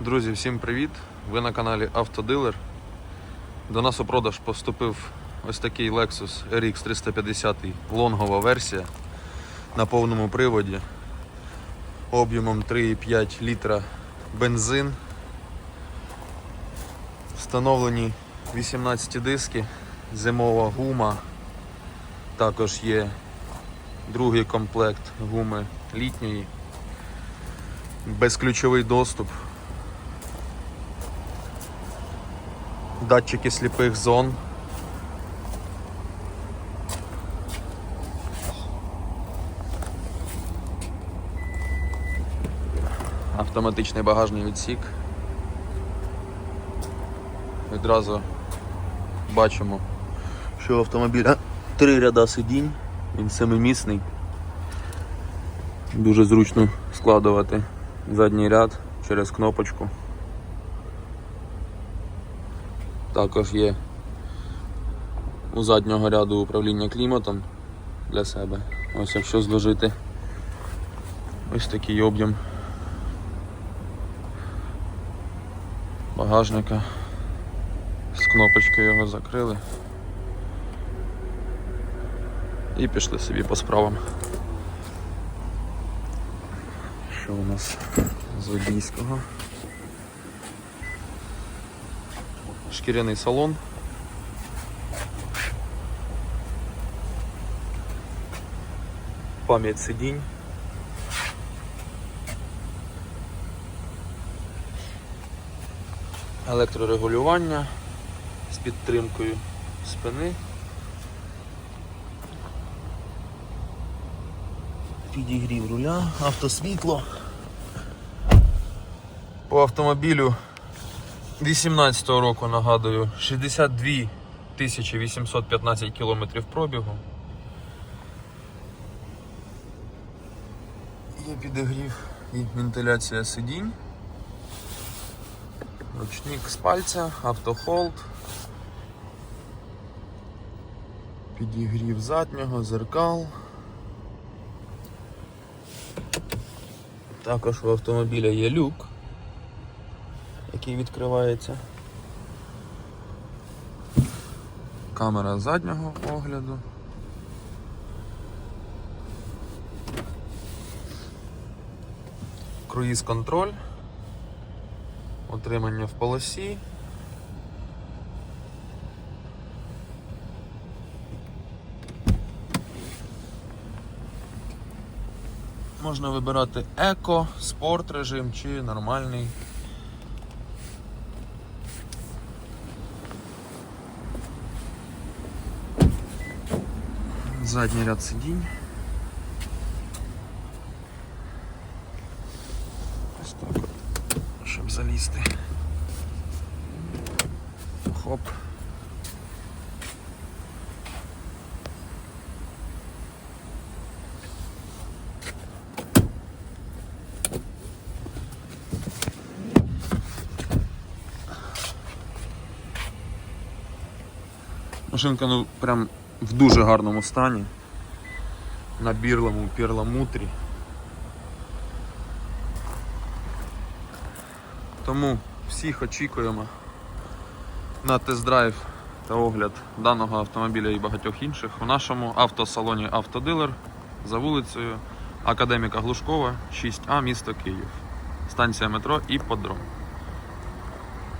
Друзі, всім привіт! Ви на каналі Автодилер. До нас у продаж поступив ось такий Lexus RX 350 лонгова версія на повному приводі об'ємом 3,5 літра бензин. Встановлені 18 диски, зимова гума. Також є другий комплект гуми літньої, безключовий доступ. Датчики сліпих зон. Автоматичний багажний відсік. Відразу бачимо, що у автомобіля три ряда сидінь, він семимісний. Дуже зручно складувати задній ряд через кнопочку. Також є у заднього ряду управління кліматом для себе. Ось якщо зложити ось такий об'єм багажника. З кнопочки його закрили і пішли собі по справам. Що у нас з водійського? Шкіряний салон. Пам'ять сидінь. Електрорегулювання з підтримкою спини. Підігрів руля, автосвітло. По автомобілю 18 року нагадую 62 815 кілометрів пробігу. Є підігрів і вентиляція сидінь. Ручник з пальця, автохолд. Підігрів заднього, зеркал. Також у автомобіля є люк який відкривається. Камера заднього огляду. Круїз контроль, отримання в полосі. Можна вибирати еко, спорт режим чи нормальний. Задній ряд сидінь. Ось так от, щоб залізти. Хоп. Машинка ну прям в дуже гарному стані. На бірлому перламутрі. Тому всіх очікуємо на тест-драйв та огляд даного автомобіля і багатьох інших у нашому автосалоні Автодилер за вулицею Академіка Глушкова, 6А, місто Київ. Станція метро Іпподром.